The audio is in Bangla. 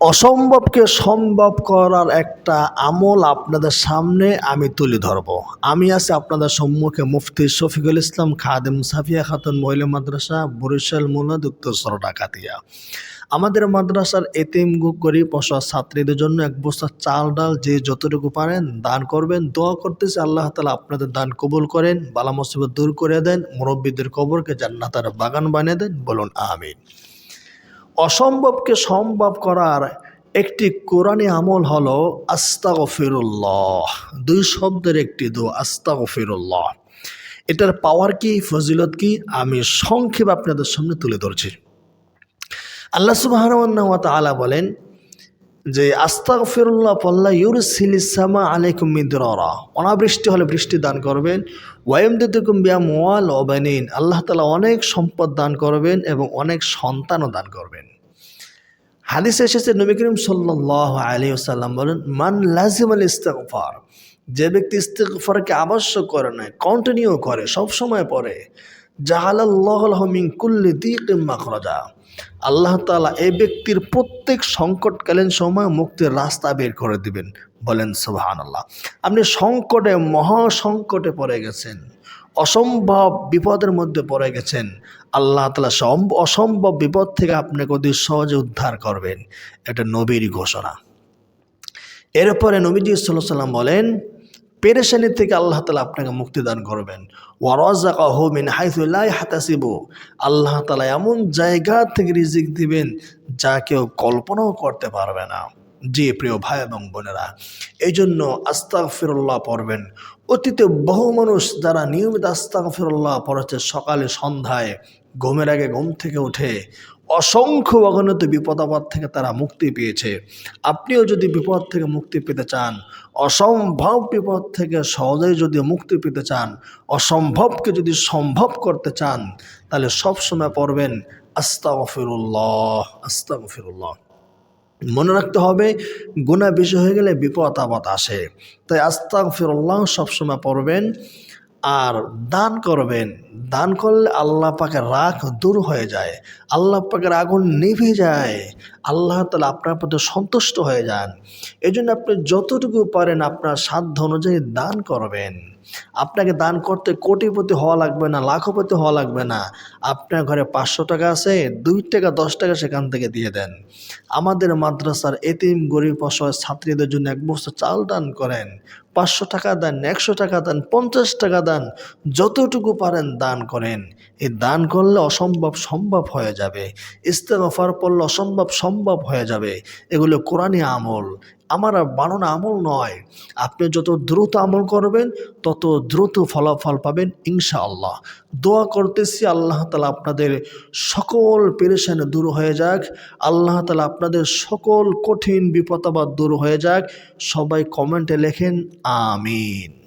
অসম্ভবকে সম্ভব করার একটা আমল আপনাদের সামনে আমি তুলে ধরব। আমি আছি আপনাদের সম্মুখে মুফতি শফিকুল ইসলাম খাদেম সাফিয়া খাতুন মহিলা মাদ্রাসা, বরিশাল মুনাদ উত্তর ডাকাতিয়া আমাদের মাদ্রাসার এতিম গরিব অসহায় ছাত্রীদের জন্য এক বস্তা চাল ডাল যে যতটুকু পারেন দান করবেন। দোয়া করতেছে আল্লাহ তালা আপনাদের দান কবুল করেন, বালা মুসিবত দূর করে দেন, মুরব্বীদের কবরকে জান্নাতার বাগান বানিয়ে দেন। বলুন, আমিন। অসম্ভবকে সম্ভব করার একটি কোরআনী আমল হলো আস্তাগফিরুল্লাহ। দুই শব্দের একটি দু দো আস্তাগফিরুল্লাহ। এটার পাওয়ার কি, ফজিলত কি, আমি সংক্ষেপ আপনাদের সামনে তুলে ধরছি। আল্লাহ সুবাহ আলা বলেন যে আস্তা ফিরুল্লাহ পল্লা ইউরসিলিসামা আলাইকুম মিদরা অনাবৃষ্টি হলে বৃষ্টি দান করবেন। ওয়াইমদিতুকুম বিয়া মোয়াল ওবানিন আল্লাহ তালা অনেক সম্পদ দান করবেন এবং অনেক সন্তানও দান করবেন। হাদিসে এসেছে, নবী করিম সাল্লাহ আলী সাল্লাম বলেন, মান লাজিম আল ইস্তেকফার যে ব্যক্তি ইস্তেকফারকে আবশ্যক করে না কন্টিনিউ করে, সব সময় পড়ে, জাহালাল্লাহ মিন কুল্লি দিকিম মাখরাজা। আল্লাহ তালা এই ব্যক্তির প্রত্যেক সংকটকালীন সময় মুক্তির রাস্তা বের করে দিবেন। বলেন সুবাহান আল্লাহ আপনি সংকটে, মহা সংকটে পড়ে গেছেন। অসম্ভব বিপদের মধ্যে পড়ে গেছেন। আল্লাহ তালা সম্ভব অসম্ভব বিপদ থেকে আপনাকে অতি সহজে উদ্ধার করবেন। এটা নবীর ঘোষণা। এরপরে নবীজি সাল্লাম বলেন, পেরেশানি থেকে আল্লাহ তালা আপনাকে মুক্তি দান করবেন। ওয়ারাজাকা হোমিন হাইফুল্লাহ হাতাসিব আল্লাহ তালা এমন জায়গা থেকে রিজিক দিবেন যা কেউ কল্পনাও করতে পারবে না। জি, প্রিয় ভাই এবং বোনেরা এই জন্য আস্তাক ফিরল্লাহ পড়বেন। অতীতে বহু মানুষ যারা নিয়মিত আস্তাক ফিরল্লাহ পড়েছে, সকালে, সন্ধ্যায়, ঘুমের আগে ঘুম থেকে উঠে অসংখ্য অগণিত বিপদাবাদ থেকে তারা মুক্তি পেয়েছে। আপনিও যদি বিপদ থেকে মুক্তি পেতে চান, অসম্ভব বিপদ থেকে সহজেই যদি মুক্তি পেতে চান, অসম্ভবকে যদি সম্ভব করতে চান, তাহলে সবসময় পড়বেন আস্তাগফিরুল্লাহ আস্তাগফিরুল্লাহ। মনে রাখতে হবে গুণা বেশি হয়ে গেলে বিপদ আপদ আসে। তাই আস্তাক ফিরল্লাহ সবসময় পড়বেন আর দান করবেন। দান করলে আল্লাহ পাকের রাগ দূর হয়ে যায়, আল্লাহ পাকের আগুন নিভে যায়, আল্লাহ তালা আপনার প্রতি সন্তুষ্ট হয়ে যান। এই জন্য আপনি যতটুকু পারেন আপনার সাধ্য অনুযায়ী দান করবেন। আপনাকে দান করতে কোটিপতি হওয়া লাগবে না, লাখপতি হওয়া লাগবে না। আপনার ঘরে পাঁচশো টাকা আছে, দুই টাকা, দশ টাকা সেখান থেকে দিয়ে দেন। আমাদের মাদ্রাসার এতিম, গরিব, অসহায় ছাত্রীদের জন্য এক বস্তু চাল দান করেন। পাঁচশো টাকা দেন, একশো টাকা দেন, পঞ্চাশ টাকা দেন, যতটুকু পারেন দান করেন। এই দান করলে অসম্ভব সম্ভব হয়ে যাবে। ইস্তেগফার পড়লে অসম্ভব সম্ভব হয়ে যাবে। এগুলো কোরআনী আমল। আমার বানানো আমল নয়। আপনি যত দ্রুত আমল করবেন, তত দ্রুত ফলাফল পাবেন ইনশাআল্লাহ। দোয়া করতেছি, আল্লাহ তালা আপনাদের সকল পেরেশান দূর হয়ে যাক। আল্লাহ তালা আপনাদের সকল কঠিন বিপদাবাদ দূর হয়ে যাক। সবাই কমেন্টে লেখেন, আমিন।